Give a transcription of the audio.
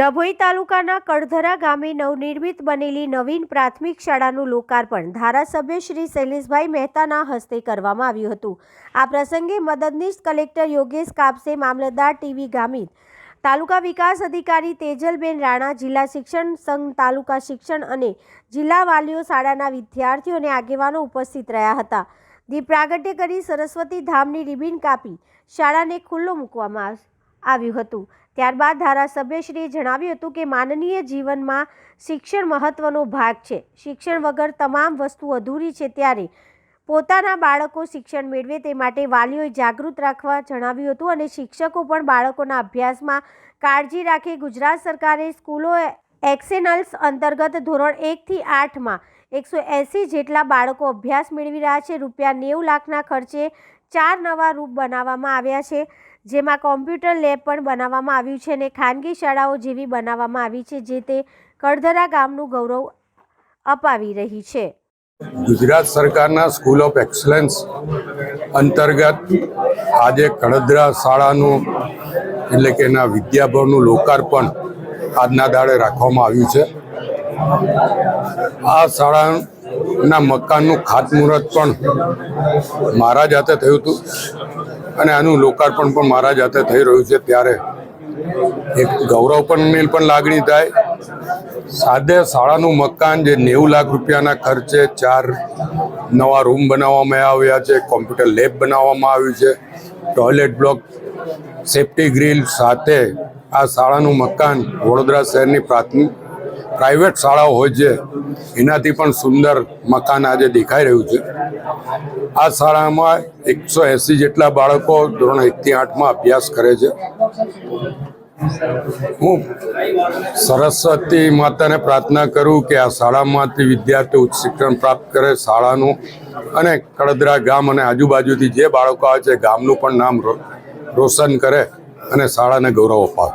ડભોઈ તાલુકાના કડધરા ગામે નવનિર્મિત બનેલી નવીન પ્રાથમિક શાળાનું લોકાર્પણ ધારાસભ્ય શ્રી શૈલેષભાઈ મહેતાના હસ્તે કરવામાં આવ્યું હતું. આ પ્રસંગે મદદનીશ કલેક્ટર યોગેશ કાપસે, મામલતદાર ટીવી ગામિત, તાલુકા વિકાસ અધિકારી તેજલબેન રાણા, જિલ્લા શિક્ષણ સંઘ, તાલુકા શિક્ષણ અને જિલ્લા વાલીઓ શાળાના વિદ્યાર્થીઓ અને આગેવાનો ઉપસ્થિત રહ્યા હતા. દીપ પ્રાગટ્ય કરી સરસ્વતી ધામની રિબિન કાપી. શાળાને ખુલ્લો મૂકવામાં આવ્યું હતું. ત્યારબાદ ધારાસભ્યશ્રીએ જણાવ્યું હતું કે માનનીય જીવનમાં શિક્ષણ મહત્વનો ભાગ છે. શિક્ષણ વગર તમામ વસ્તુ અધૂરી છે ત્યારે પોતાના બાળકો શિક્ષણ મેળવે તે માટે વાલીઓએ જાગૃત રાખવા જણાવ્યું હતું અને શિક્ષકો પણ બાળકોના અભ્યાસમાં કાળજી રાખે. ગુજરાત સરકારે સ્કૂલો એક્સેનલ્સ અંતર્ગત ધોરણ એકથી આઠમાં એકસો એંસી જેટલા બાળકો અભ્યાસ મેળવી રહ્યા છે. રૂપિયા નેવું લાખના ખર્ચે ચાર નવા રૂપ બનાવવામાં આવ્યા છે. જેમાં કોમ્પ્યુટર લેબ પણ બનાવવામાં આવ્યું છે અને ખાનગી શાળાઓ જેવી બનાવવામાં આવી છે જે તે કડધરા ગામનું ગૌરવ અપાવી રહી છે. ગુજરાત સરકારના સ્કૂલ ઓફ એક્સલન્સ અંતર્ગત આજે કડદરા શાળાનું એટલે કે એના વિદ્યાભવનનું લોકાર્પણ આજના દાડે રાખવામાં આવ્યું છે. આ શાળાના મકાનનું ખાતમુહૂર્ત પણ મારા જાતે થયું હતું. અને આનું લોકાર્પણ પણ મારા જાતે થઈ રહ્યું છે ત્યારે. એક ગૌરવ પણ પણ લાગણી થાય. સાદે શાળાનું મકાન જે નેવું લાખ રૂપિયાના ખર્ચે ચાર નવા રૂમ બનાવવામાં આવ્યા છે, કોમ્પ્યુટર લેબ બનાવવામાં આવ્યું છે, ટોયલેટ બ્લોક, સેફ્ટી ગ્રીલ સાથે આ શાળાનું મકાન વડોદરા શહેરની પ્રાથમિક પ્રાઇવેટ શાળાઓ હોય છે, એનાથી પણ સુંદર મકાન આજે દેખાઈ રહ્યું છે. આ શાળામાં એકસો એંસી જેટલા બાળકો ધોરણ એકથી આઠમાં અભ્યાસ કરે છે. હું સરસ્વતી માતાને પ્રાર્થના કરું કે આ શાળામાંથી વિદ્યાર્થીઓ ઉચ્ચ શિક્ષણ પ્રાપ્ત કરે શાળાનું અને કડદરા ગામ અને આજુબાજુથી જે બાળકો આવે છે, ગામનું પણ નામ રોશન કરે અને શાળાને ગૌરવ અપાવે.